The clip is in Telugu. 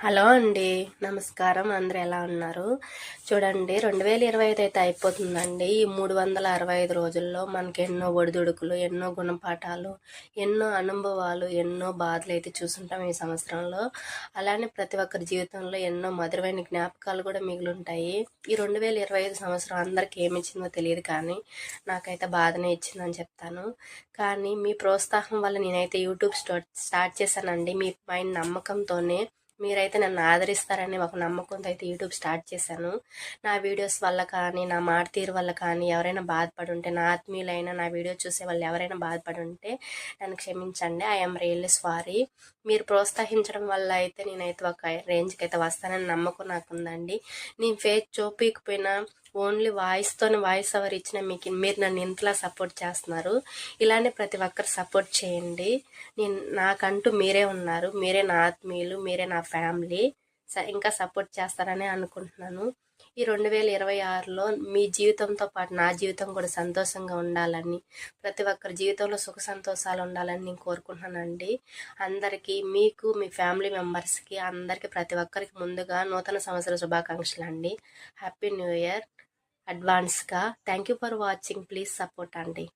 హలో అండి. నమస్కారం. అందరు ఎలా ఉన్నారు? చూడండి రెండు వేల ఇరవై ఐదు అయితే అయిపోతుందండి. ఈ మూడు వందల అరవై ఐదు రోజుల్లో మనకి ఎన్నో ఒడిదుడుకులు ఎన్నో గుణపాఠాలు ఎన్నో అనుభవాలు ఎన్నో బాధలు అయితే చూసుంటాం ఈ సంవత్సరంలో. అలానే ప్రతి ఒక్కరి జీవితంలో ఎన్నో మధురమైన జ్ఞాపకాలు కూడా మిగులుంటాయి. ఈ రెండు వేల ఇరవై ఐదు సంవత్సరం అందరికి ఏమి ఇచ్చిందో తెలియదు కానీ నాకైతే బాధనే ఇచ్చిందని చెప్తాను. కానీ మీ ప్రోత్సాహం వల్ల నేనైతే యూట్యూబ్ స్టార్ట్ స్టార్ట్ చేశానండి. మీ పైన నమ్మకంతోనే మీరైతే నన్ను ఆదరిస్తారని ఒక నమ్మకంతో అయితే యూట్యూబ్ స్టార్ట్ చేశాను. నా వీడియోస్ వల్ల కానీ నా మాట తీరు వల్ల కానీ ఎవరైనా బాధపడి ఉంటే నా ఆత్మీయులైనా నా వీడియో చూసే వాళ్ళు ఎవరైనా బాధపడి ఉంటే నన్ను క్షమించండి. ఐఎమ్ రియల్లీ సారీ మీరు ప్రోత్సహించడం వల్ల అయితే నేనైతే ఒక రేంజ్కి అయితే వస్తానని నమ్మకం నాకు ఉందండి నేను ఫేస్ చూపించకపోయినా ఓన్లీ వాయిస్తోనే వాయిస్ ఓవర్ ఇచ్చిన మీకు మీరు నన్ను ఇంతలా సపోర్ట్ చేస్తున్నారు. ఇలానే ప్రతి ఒక్కరు సపోర్ట్ చేయండి. నేను నాకంటూ మీరే ఉన్నారు. మీరే నా ఆత్మీయులు మీరే నా ఫ్యామిలీ. ఇంకా సపోర్ట్ చేస్తారని అనుకుంటున్నాను. ఈ రెండు వేల ఇరవై ఆరులో మీ జీవితంతో పాటు నా జీవితం కూడా సంతోషంగా ఉండాలని ప్రతి ఒక్కరి జీవితంలో సుఖ సంతోషాలు ఉండాలని నేను కోరుకుంటున్నానండి. అందరికీ మీకు మీ ఫ్యామిలీ మెంబర్స్కి అందరికీ ప్రతి ఒక్కరికి ముందుగా నూతన సంవత్సర శుభాకాంక్షలు అండి హ్యాపీ న్యూ ఇయర్ అడ్వాన్స్గా. Thank you for watching. Please support అండి.